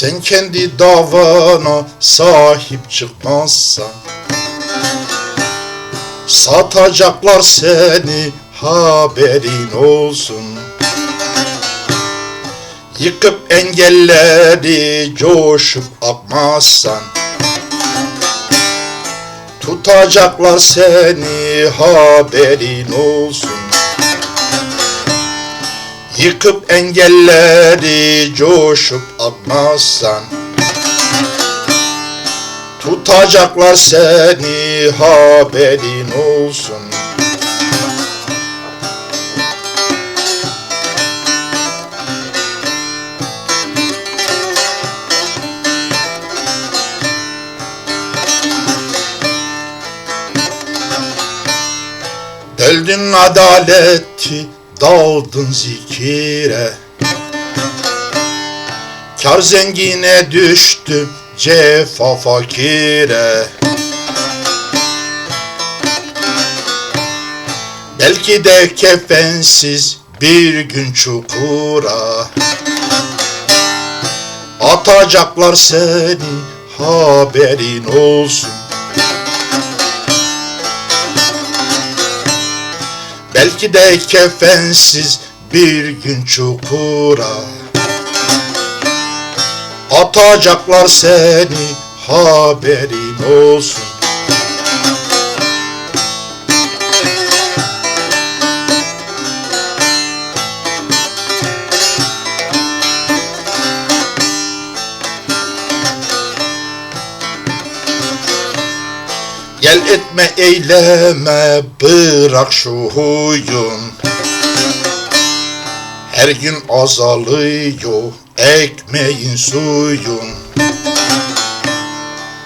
Sen kendi davana sahip çıkmazsan Satacaklar seni haberin olsun. Yıkıp engelleri coşup akmazsan Tutacaklar seni haberin olsun Yıkıp engelleri coşup akmazsan Tutacaklar seni haberin olsun. Deldin adaleti, daldın zikire. Kar zengine düştü, cefa fakire. Belki de kefensiz bir gün çukura. Atacaklar seni haberin olsun Belki de kefensiz bir gün çukura. Atacaklar seni haberin olsun Gel etme eyleme bırak şu huyun. Her gün azalıyor ekmeğin suyun.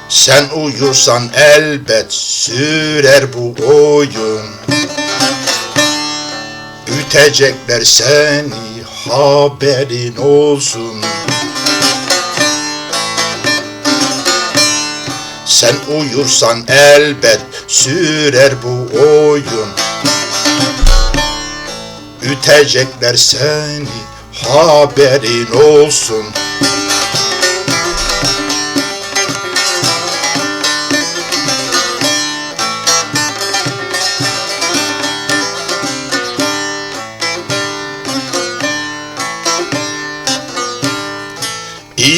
Sen uyursan elbet sürer bu oyun. Ütecekler seni haberin olsun Sen uyursan elbet sürer bu oyun. Ütecekler seni haberin olsun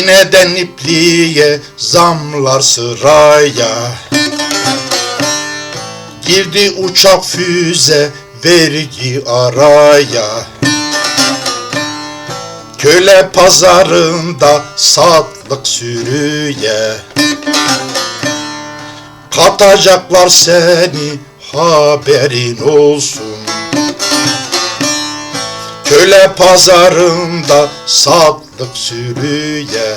İğneden ipliğe zamlar sıraya? Girdi uçak füze vergi araya. Köle pazarında satlık sürüye. Katacaklar seni haberin olsun. Köle pazarında satlık sürüye.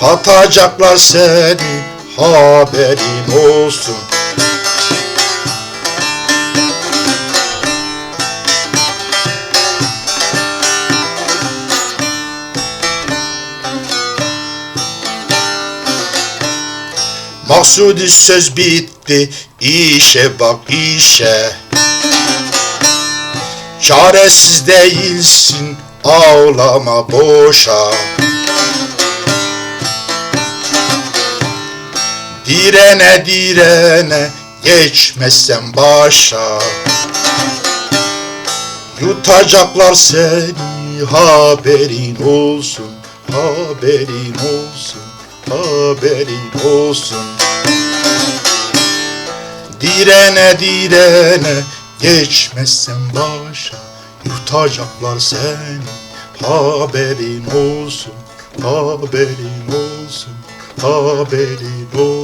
Katacaklar seni haberin olsun. Maksudi söz bitti işe bak işe. Çaresiz değilsin ağlama boşa. Direne direne geçmezsen başa. Yutacaklar seni haberin olsun Haberin olsun Haberin olsun. Direne direne geçmezsen başa Yutacaklar seni haberin olsun Haberin olsun Haberin olsun